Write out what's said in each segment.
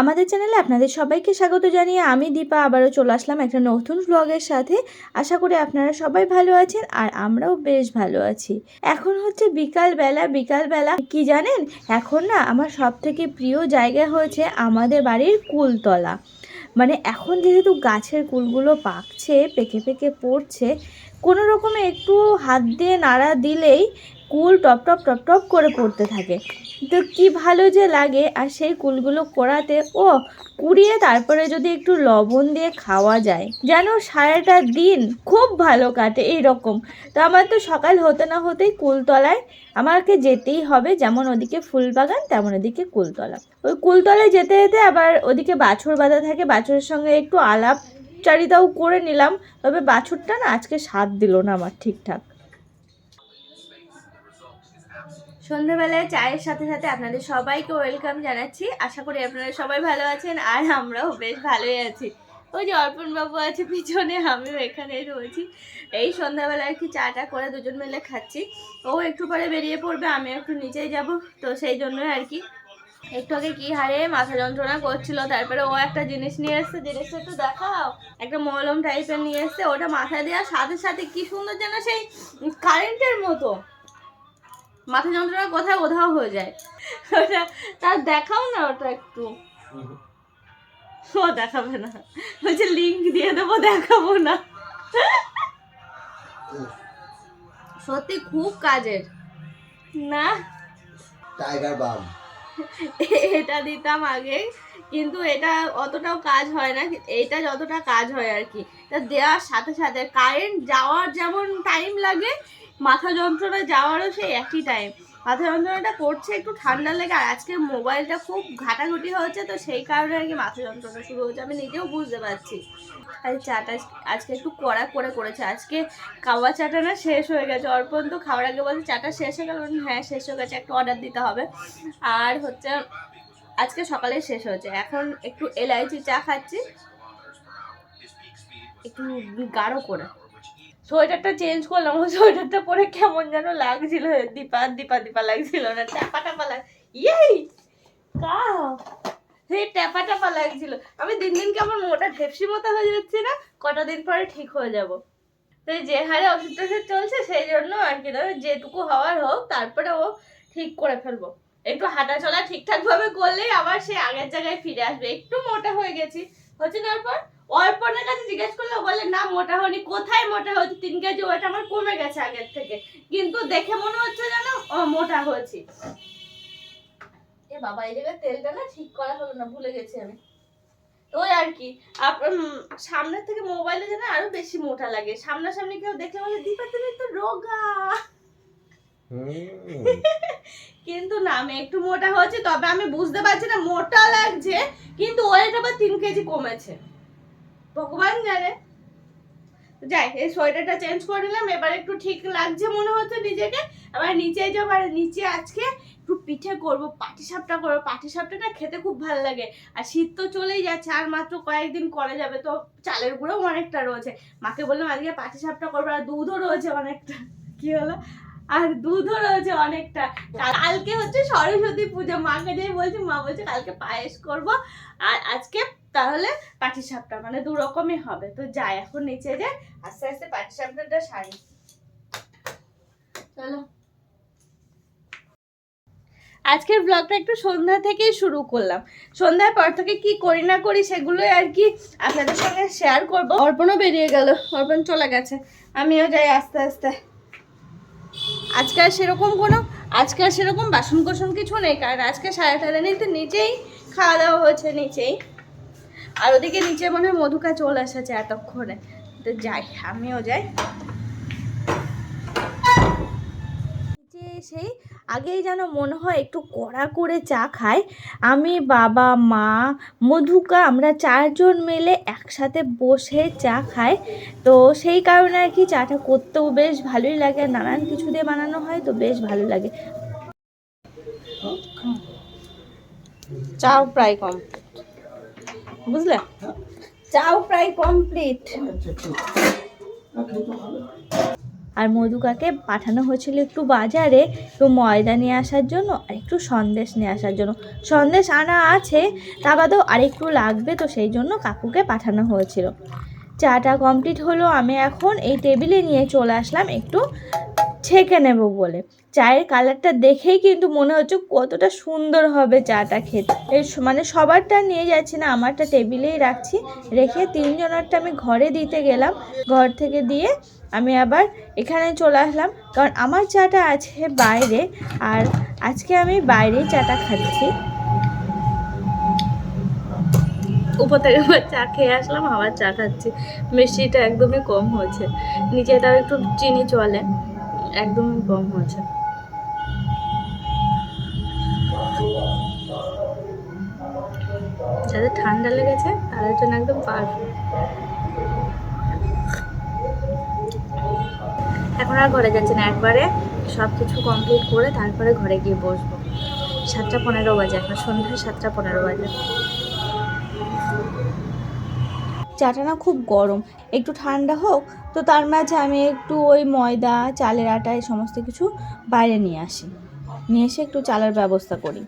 আমাদের চ্যানেলে আপনাদের সবাইকে স্বাগত জানিয়ে আমি দীপা আবারও চলে আসলাম একটা নতুন ব্লগের সাথে। আশা করি আপনারা সবাই ভালো আছেন আর আমরাও বেশ ভালো আছি। এখন হচ্ছে বিকালবেলা বিকালবেলা কি জানেন? এখন না আমার সব থেকে প্রিয় জায়গা হয়েছে আমাদের বাড়ির কুলতলা। মানে এখন যেহেতু গাছের কুলগুলো পাকছে, পেকে পেকে পড়ছে, কোনো রকমে একটু হাত দিয়ে নাড়া দিলেই কুল টপ টপ টপ টপ করে পড়তে থাকে। তো কি ভালো যে লাগে আর সেই কুলগুলো করাতে ও, কুড়িয়ে তারপরে যদি একটু লবণ দিয়ে খাওয়া যায়। যেন সারাটা দিন খুব ভালো কাটে এই রকম তো আমার তো সকাল হতে না হতেই কুলতলায় আমাকে যেতেই হবে, যেমন ওদিকে ফুলবাগান, তেমন ওদিকে কুলতলা। ওই কুলতলায় যেতে যেতে আবার ওদিকে বাছুর বাঁধা থাকে, বাছুরের সঙ্গে একটু আলাপ চারিতাও করে নিলাম। তবে বাছুরটা না আজকে স্বাদ দিল না আমার ঠিকঠাক। সন্ধ্যাবেলায় চায়ের সাথে সাথে আপনাদের সবাইকে ওয়েলকাম জানাচ্ছি। আশা করি আপনারা সবাই ভালো আছেন আর আমরাও বেশ ভালোই আছি। ওই যে অর্পণ বাবু আছে পিছনে, আমিও এখানে রয়েছি। এই সন্ধ্যাবেলায় কি চাটা করে দুজন মিলে খাচ্ছি। ও একটু পরে বেরিয়ে পড়বে আমি একটু নিচেই যাব। তো সেই জন্যই আর কি। একটু আগে কি হারে মাথা যন্ত্রণা করছিল, তারপরে ও একটা জিনিস নিয়ে এসছে, জিনিসটা একটু দেখাও। একটা মলম টাইপের নিয়ে এসছে, ওটা মাথায় দেওয়ার সাথে সাথে কি সুন্দর যেন সেই কারেন্টের মতো। মাথা যন্ত্রণা কোথায় কোথাও হয়ে যায়। ওটা তার দেখাও না ওটা একটু। ও দেখাবে না। বলছে লিঙ্ক দিয়ে দেবো দেখাবো না। সত্যি খুব কাজের। না? টাইগার বাম এটা দিতাম আগে কিন্তু এটা অতটাও কাজ হয় না এইটা যতটা কাজ হয় আর কি। এটা দেওয়ার সাথে সাথে কারেন্ট যাওয়ার যেমন টাইম লাগে মাথা যন্ত্রণা যাওয়ারও সেই একই টাইম মাথা যন্ত্রণাটা করছে একটু ঠান্ডা লেগে, আর আজকে মোবাইলটা খুব ঘাটাঘুটি হচ্ছে তো সেই কারণে আর কি মাথা যন্ত্রণা শুরু হচ্ছে আমি নিজেও বুঝতে পারছি। আর চাটা আজকে একটু কড়া করে করেছে, আজকে খাওয়া চাটা না শেষ হয়ে গেছে, অর্পণ তো খাওয়ার আগে বলছে চাটা শেষ হয়ে গেল হ্যাঁ শেষ হয়ে গেছে, একটু অর্ডার দিতে হবে। আর হচ্ছে, আজকে সকালে শেষ হয়েছে, এখন একটু এলাইচি চা খাচ্ছি, একটু গাঢ় করে। সোয়েটারটা চেঞ্জ করলাম, ওই সোয়েটারটা পরে কেমন যেন লাগছিল, দীপা দীপা দীপা লাগছিল না, ট্যাপা ট্যাপা লাগ, ইয়েই! কা সেই ট্যাপা ট্যাপা লাগছিল। আমি দিন দিন কেমন মোটা ঢেপসি মতো হয়ে যাচ্ছি না, কটা দিন পরে ঠিক হয়ে যাব। তো যে হারে ওষুধ টষুধ চলছে, সেই জন্য আর কি তবে যেটুকু হওয়ার হোক, তারপরে ও ঠিক করে ফেলব। একটু হাঁটা চলা ঠিকঠাক ভাবে করলেই আবার সে আগের জায়গায় ফিরে আসবে, একটু মোটা হয়ে গেছি। হচ্ছে অর্পণ অর্পণের কাছে জিজ্ঞেস করলে বলে না মোটা হয়নি। কোথায় মোটা হয়েছে? তিন কেজি ওয়েট আমার কমে গেছে আগের থেকে। কিন্তু দেখে মনে হচ্ছে যেন মোটা হয়েছি। এ বাবা এই জায়গায় তেলটা না ঠিক করা হলো না ভুলে গেছি আমি। ওই আর কি সামনের থেকে মোবাইলে যেন আরও বেশি মোটা লাগে। সামনাসামনি কেউ দেখলে বলে দীপা তুমি তো রোগা। কিন্তু না আমি একটু মোটা হয়েছে তবে আমি বুঝতে পারছি না মোটা লাগছে কিন্তু ওয়েট আবার তিন কেজি কমেছে। ভগবান জানে। যাই, এই সোয়েটারটা চেঞ্জ করে নিলাম, এবার একটু ঠিক লাগছে মনে হচ্ছে নিজেকে। আবার নিচে যাব, আর নিচে আজকে একটু পিঠে করব পাটি সাপটা করব। পাটি সাপটাটা খেতে খুব ভালো লাগে। আর শীত তো চলেই যাচ্ছে, আর মাত্র কয়েকদিন করা যাবে, তো চালের গুঁড়োও অনেকটা রয়েছে। মাকে বললাম, আজকে পাটি সাপটা করব আর দুধও রয়েছে অনেকটা। কি হলো? আর দুধও রয়েছে অনেকটা। কালকে হচ্ছে সরস্বতী পুজো। মাকে যাই বলছি, মা বলছে কালকে পায়েস করব। আর আজকে তাহলে পাটি সাপটা মানে দু রকমই হবে। তো যাই এখন নিচে যাই আস্তে আস্তে পাটি সাপটাটা সারি। চলো। আজকের ব্লগটা একটু সন্ধ্যা থেকেই শুরু করলাম। সন্ধ্যার পর থেকে কি করি না করি সেগুলোই আর কি আপনাদের সঙ্গে শেয়ার করব। অর্পণও বেরিয়ে গেল। অর্পণ চলে গেছে। আমিও যাই আস্তে আস্তে। আজকে আর সেরকম কোনো আজকে আর সেরকম বাসন কোসন কিছু নেই, কারণ আজকে সাড়ে টাড়ে তো নিচেই খাওয়া দাওয়া হয়েছে নিচেই আর ওদিকে নিচে মনে হয় মধুকা চলে এসেছে এতক্ষণে। তো যাই, আমিও যাই। সেই আগেই যেন মনে হয় একটু কড়া করে চা খাই। আমি বাবা মা মধুকা আমরা চারজন মিলে একসাথে বসে চা খাই। তো সেই কারণে আর কি চাটা করতেও বেশ ভালোই লাগে। আর নানান কিছু দিয়ে বানানো হয় তো বেশ ভালো লাগে। চাও প্রায় কমপ্লিট। বুঝলে? চাও প্রায় কমপ্লিট। আর মধুকাকে পাঠানো হয়েছিল একটু বাজারে একটু ময়দা নিয়ে আসার জন্য আর একটু সন্দেশ নিয়ে আসার জন্য। সন্দেশ আনা আছে, তা বাদেও আরেকটু লাগবে, তো সেই জন্য কাকুকে পাঠানো হয়েছিল। চাটা কমপ্লিট হলো, আমি এখন এই টেবিলে নিয়ে চলে আসলাম একটু ছেঁকে নেব বলে। চায়ের কালারটা দেখেই কিন্তু মনে হচ্ছে কতটা সুন্দর হবে চাটা খেতে। মানে সবারটা নিয়ে যাচ্ছি না, আমারটা টেবিলেই রাখছি। রেখে তিনজনেরটা আমি ঘরে দিতে গেলাম। ঘর থেকে দিয়ে আমি আবার এখানে চলে আসলাম। কারণ আমার চাটা আছে বাইরে, আর আজকে আমি বাইরেই চাটা খাচ্ছি। উপর থেকে আবার চা খেয়ে আসলাম, আবার চা খাচ্ছি। মিষ্টিটা একদমই কম হয়েছে। নিচেটাও একটু চিনি চলে, একদমই কম হয়েছে। যাদের ঠান্ডা লেগেছে, তাদের জন্য একদম পারফেক্ট এখন আর ঘরে যাচ্ছি না। একবারে সব কিছু কমপ্লিট করে তারপরে ঘরে গিয়ে বসবো। সাতটা পনেরো বাজে এখন, সন্ধ্যা সাতটা পনেরো বাজে। চাটা না খুব গরম। একটু ঠান্ডা হোক, তো তার মাঝে আমি একটু ওই ময়দা, চালের আটা, এই সমস্ত কিছু বাইরে নিয়ে আসি। নিয়ে এসে একটু চালের ব্যবস্থা করি।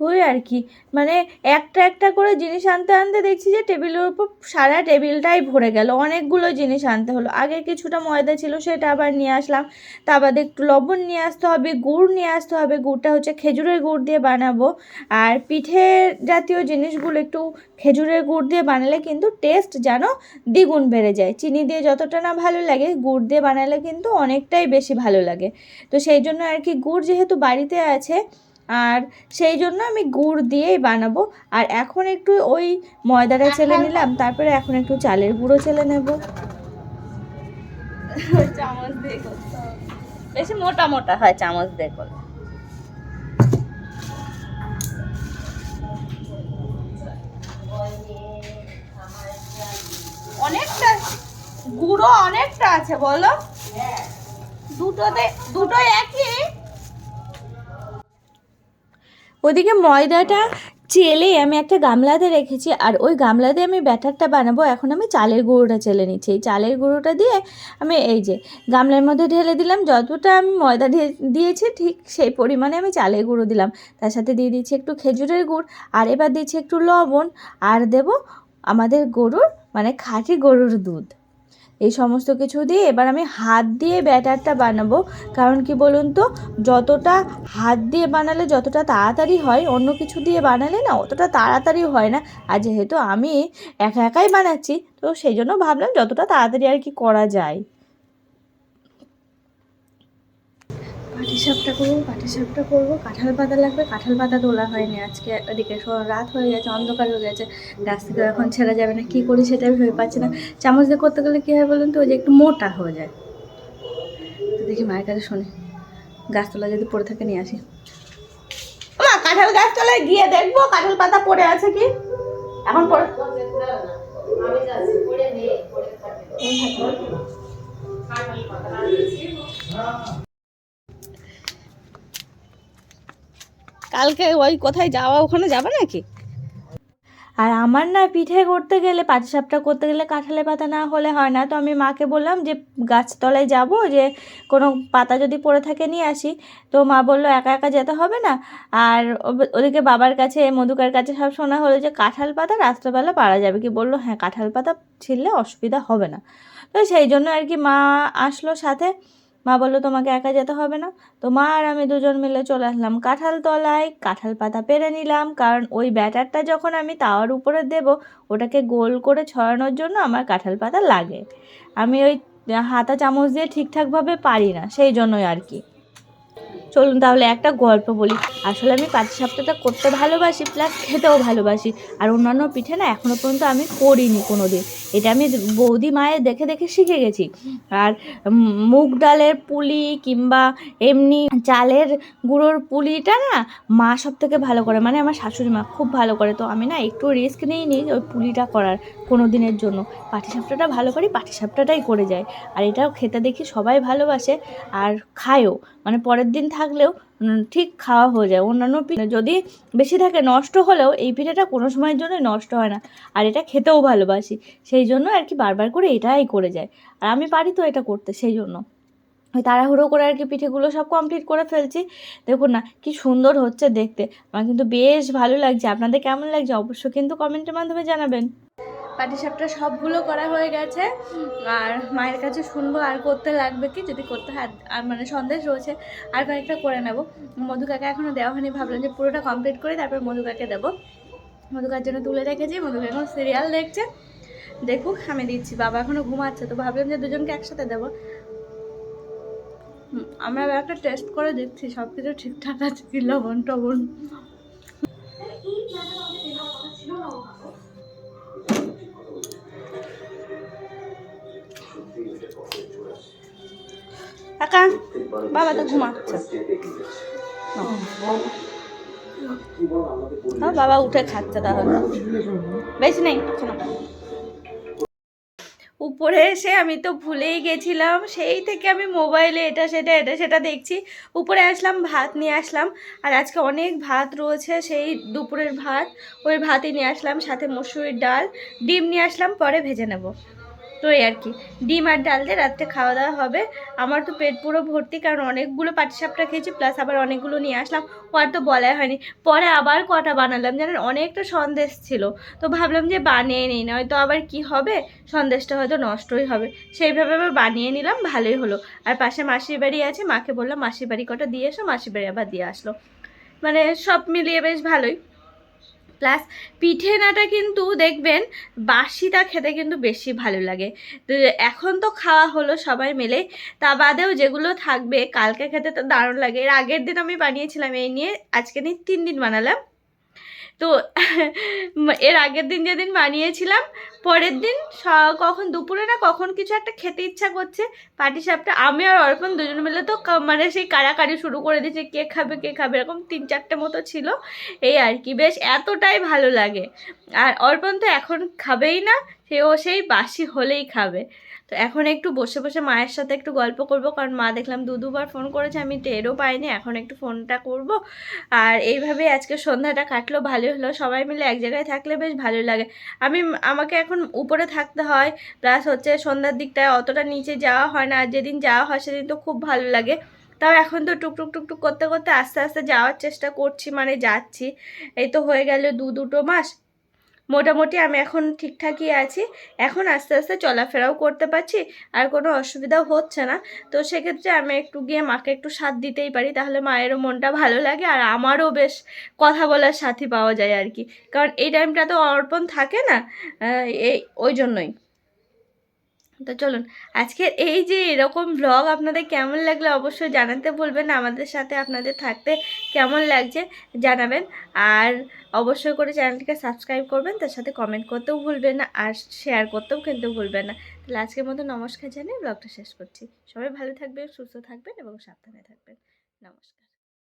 ওই আর কি। মানে একটা একটা করে জিনিস আনতে আনতে দেখছি যে টেবিলের উপর সারা টেবিলটাই ভরে গেল। অনেকগুলো জিনিস আনতে হলো। আগে কিছুটা ময়দা ছিল সেটা আবার নিয়ে আসলাম। তা বাদে একটু লবণ নিয়ে আসতে হবে, গুড় নিয়ে আসতে হবে। গুড়টা হচ্ছে খেজুরের গুড় দিয়ে বানাবো। আর পিঠে জাতীয় জিনিসগুলো একটু খেজুরের গুড় দিয়ে বানালে কিন্তু টেস্ট যেন দ্বিগুণ বেড়ে যায়। চিনি দিয়ে যতটা না ভালো লাগে, গুড় দিয়ে বানালে কিন্তু অনেকটাই বেশি ভালো লাগে। তো সেই জন্য আর কি, গুড় যেহেতু বাড়িতে আছে আর সেই জন্য আমি গুড় দিয়েই বানাবো। আর এখন একটু ওই ময়দাটা চেলে নিলাম তারপরে এখন একটু চালের গুঁড়ো চেলে নেব। চামচ দিয়ে করতে হবে। বেশি মোটা মোটা হয় চামচ দিয়ে করলে। অনেকটা গুঁড়ো অনেকটা আছে বলো? দুটোতে দুটো একই? ওদিকে ময়দাটা চেলে আমি একটা গামলাতে রেখেছি, আর ওই গামলাতে আমি ব্যাটারটা বানাবো। এখন আমি চালের গুঁড়োটা চেলে নিচ্ছি। এই চালের গুঁড়োটা দিয়ে আমি এই যে গামলার মধ্যে ঢেলে দিলাম। যতটা আমি ময়দা দিয়ে দিয়েছি ঠিক সেই পরিমাণে আমি চালের গুঁড়ো দিলাম। তার সাথে দিয়ে দিচ্ছি একটু খেজুরের গুড়, আর এবার দিচ্ছি একটু লবণ, আর দেব আমাদের গরুর মানে খাঁটি গরুর দুধ। এই সমস্ত কিছু দিয়ে এবার আমি হাত দিয়ে ব্যাটারটা বানাবো। কারণ কি বলুন তো, যতটা হাত দিয়ে বানালে যতটা তাড়াতাড়ি হয়, অন্য কিছু দিয়ে বানালে না অতটা তাড়াতাড়ি হয় না। আর যেহেতু আমি একা একাই বানাচ্ছি, তো সেই জন্য ভাবলাম যতটা তাড়াতাড়ি আর কি করা যায়। পাটি সাপটা করব পাটি সাপটা করব। কাঁঠাল পাতা লাগবে কাঁঠাল পাতা তোলা হয়নি আজকে। এদিকে রাত হয়ে গেছে অন্ধকার হয়ে গেছে। গাছ থেকে এখন ছেড়া যাবে না কী করি সেটা আমি ভেবে পাচ্ছি না। চামচ দিয়ে করতে গেলে কী হয় বলুন তো ওই যে একটু মোটা হয়ে যায়। তো দেখি মায়ের কাছে শুনি। গাছতলা যদি পড়ে থাকে নিয়ে আসি। মা কাঁঠাল গাছতলায় গিয়ে দেখব কাঁঠাল পাতা পড়ে আছে কি? এখন পড়ে কালকে ওই কোথায় যাওয়া, ওখানে যাবে নাকি? আর আমার না পিঠে করতে গেলে, পাটিসাপটা করতে গেলে কাঁঠালের পাতা না হলে হয় না। তো আমি মাকে বললাম যে, গাছতলায় যাব, যে কোনো পাতা যদি পড়ে থাকে নিয়ে আসি। তো মা বলল, একা একা যেতে হবে না? আর ওদিকে বাবার কাছে, মধুকার কাছে সব শোনা হলো যে, কাঁঠাল পাতা রাত্রেবেলা পারা যাবে। কি বলল হ্যাঁ কাঁঠাল পাতা ছিললে অসুবিধা হবে না। তো সেই জন্য আর কি মা আসলো সাথে। মা বলল, তোমাকে একা যেতে হবে না? তো মা আর আমি দুজন মিলে চলে আসলাম কাঁঠাল তলায়। কাঁঠাল পাতা পেরে নিলাম, কারণ ওই ব্যাটারটা যখন আমি তাওয়ার উপরে দেব, ওটাকে গোল করে ছড়ানোর জন্য আমার কাঁঠাল পাতা লাগে। আমি ওই হাতা চামচ দিয়ে ঠিকঠাকভাবে পারি না, সেই জন্যই আর কি। চলুন তাহলে একটা গল্প বলি। আসলে আমি পাটিসাপটাটা করতে ভালোবাসি প্লাস খেতেও ভালোবাসি। আর অন্যান্য পিঠে না এখনও পর্যন্ত আমি করিনি কোনো দিন এটা আমি বৌদি মায়ের দেখে দেখে শিখে গেছি। আর মুগ ডালের পুলি কিংবা এমনি চালের গুঁড়োর পুলিটা না মা সব থেকে ভালো করে মানে আমার শাশুড়ি মা খুব ভালো করে। তো আমি না একটু রিস্ক নিইনি ওই পুলিটা করার কোনো দিনের জন্য। পাটিসাপটাটা ভালো করি, পাটিসাপটাটাই করে যায় আর এটাও খেতে দেখি সবাই ভালোবাসে, আর খায়ও। মানে পরের দিন থাকলেও ঠিক খাওয়া হয়ে যায়। অন্যান্য পিঠে যদি বেশি থাকে, নষ্ট হলেও এই পিঠেটা কোনো সময়ের জন্য নষ্ট হয় না। আর এটা খেতেও ভালোবাসি। সেই জন্য আর কি বারবার করে এটাই করে যায়। আর আমি পারি তো এটা করতে সেই জন্য। ওই তাড়াহুড়ো করে আর কি পিঠেগুলো সব কমপ্লিট করে ফেলছি। দেখুন না, কি সুন্দর হচ্ছে দেখতে। আমার কিন্তু বেশ ভালো লাগছে। আপনাদের কেমন লাগছে অবশ্য কিন্তু কমেন্টের মাধ্যমে জানাবেন। পাটিসাপটা সবগুলো করা হয়ে গেছে। আর মায়ের কাছে শুনব আর করতে লাগবে কি? যদি করতে হয়, আর- মানে সন্দেশ রয়েছে, আর কয়েকটা করে নেব। মধুকাকে এখনও দেওয়া হয়নি, ভাবলাম যে পুরোটা কমপ্লিট করে তারপর মধুকাকে দেবো। মধুকার জন্য তুলে রেখেছি মধুকা এখন সিরিয়াল দেখছে। দেখুক, আমি দিচ্ছি, বাবা এখনও ঘুমাচ্ছে, তো ভাবলাম যে দুজনকে একসাথে দেবো। আমরা একটা টেস্ট করে দেখছি সব কিছু ঠিকঠাক আছে কি লবণ টবণ একা বাবা তো ঘুমাচ্ছে। বাবা উঠে খাচ্ছে তাহলে। বেশি নেই উপরে এসে আমি তো ভুলেই গেছিলাম সেই থেকে আমি মোবাইলে এটা সেটা এটা সেটা দেখছি। উপরে আসলাম ভাত নিয়ে আসলাম আর আজকে অনেক ভাত রয়েছে সেই দুপুরের ভাত। ওই ভাতই নিয়ে আসলাম সাথে মসুরির ডাল ডিম নিয়ে আসলাম পরে ভেজে নেব। তো এই আর কি। ডিম আর ডাল দিয়ে রাত্রে খাওয়া দাওয়া হবে। আমার তো পেট পুরো ভর্তি, কারণ অনেকগুলো পাটিসাপটা খেয়েছি প্লাস আবার অনেকগুলো নিয়ে আসলাম। ও আর তো বলাই হয়নি। পরে আবার কটা বানালাম, জানেন? অনেকটা সন্দেশ ছিল। তো ভাবলাম যে বানিয়ে নিই না হয়তো আবার কি হবে? সন্দেশটা হয়তো নষ্টই হবে। সেইভাবে আবার বানিয়ে নিলাম, ভালোই হলো। আর পাশে মাসির বাড়ি আছে, মাকে বললাম, মাসির বাড়ি কটা দিয়ে এসো, মাসির বাড়ি আবার দিয়ে আসলো। মানে সব মিলিয়ে বেশ ভালোই। প্লাস পিঠে নাটা কিন্তু দেখবেন, বাসিটা খেতে কিন্তু বেশি ভালো লাগে। তো এখন তো খাওয়া হলো সবাই মিলে। তা বাদেও যেগুলো থাকবে, কালকে খেতে তো দারুণ লাগে। এর আগের দিন আমি বানিয়েছিলাম, এই নিয়ে আজকে নিয়ে তিন দিন বানালাম। তো এর আগের দিন যেদিন বানিয়েছিলাম, পরের দিন স- কখন দুপুরে না কখন কিছু একটা খেতে ইচ্ছা করছে, পাটি সাপটা, আমি আর অর্পণ দুজন মিলে তো মানে সেই কাড়াকাড়ি শুরু করে দিয়েছে, কে খাবে কে খাবে, এরকম তিন চারটে মতো ছিল, এই আর কি, বেশ এতটাই ভালো লাগে। আর অর্পণ তো এখন খাবেই না, সেও সেই বাসি হলেই খাবে। তো এখন একটু বসে বসে মায়ের সাথে একটু গল্প করব, কারণ মা দেখলাম দু দুবার ফোন করেছে, আমি টেরও পাইনি, এখন একটু ফোনটা করব। আর এইভাবে আজকে সন্ধ্যাটা কাটলো, ভালোই হলো, সবাই মিলে এক জায়গায় থাকলে বেশ ভালো লাগে। আমি আমাকে এখন উপরে থাকতে হয় প্লাস হচ্ছে সন্ধ্যার দিকটায় অতটা নিচে যাওয়া হয় না, আর যেদিন যাওয়া হয় সেদিন তো খুব ভালো লাগে। তাও এখন তো টুকটুক টুকটুক করতে করতে আস্তে আস্তে যাওয়ার চেষ্টা করছি মানে যাচ্ছি। এই তো হয়ে গেল দু দুটো মাস মোটামুটি আমি এখন ঠিকঠাকই আছি। এখন আস্তে আস্তে চলাফেরাও করতে পারছি, আর কোনো অসুবিধাও হচ্ছে না। তো সেক্ষেত্রে আমি একটু গিয়ে মাকে একটু সাথ দিতেই পারি, তাহলে মায়েরও মনটা ভালো লাগে আর আমারও বেশ কথা বলার সাথী পাওয়া যায় আর কি। কারণ এই টাইমটা তো অর্পণ থাকে না এই, ওই জন্যই। তো চলুন, আজকের এই যে এরকম ব্লগ আপনাদের কেমন লাগল অবশ্যই জানাতে বলবেন আমাদের সাথে আপনাদের থাকতে কেমন লাগছে জানাবেন। আর অবশ্যই করে চ্যানেলটিকে সাবস্ক্রাইব করবেন, তার সাথে কমেন্ট করতেও ভুলবেন না, আর শেয়ার করতেও কিন্তু ভুলবেন না। তাহলে আজকের মতো নমস্কার জানিয়ে ব্লগটা শেষ করছি। সবাই ভালো থাকবেন, সুস্থ থাকবেন এবং সাবধানে থাকবেন। নমস্কার।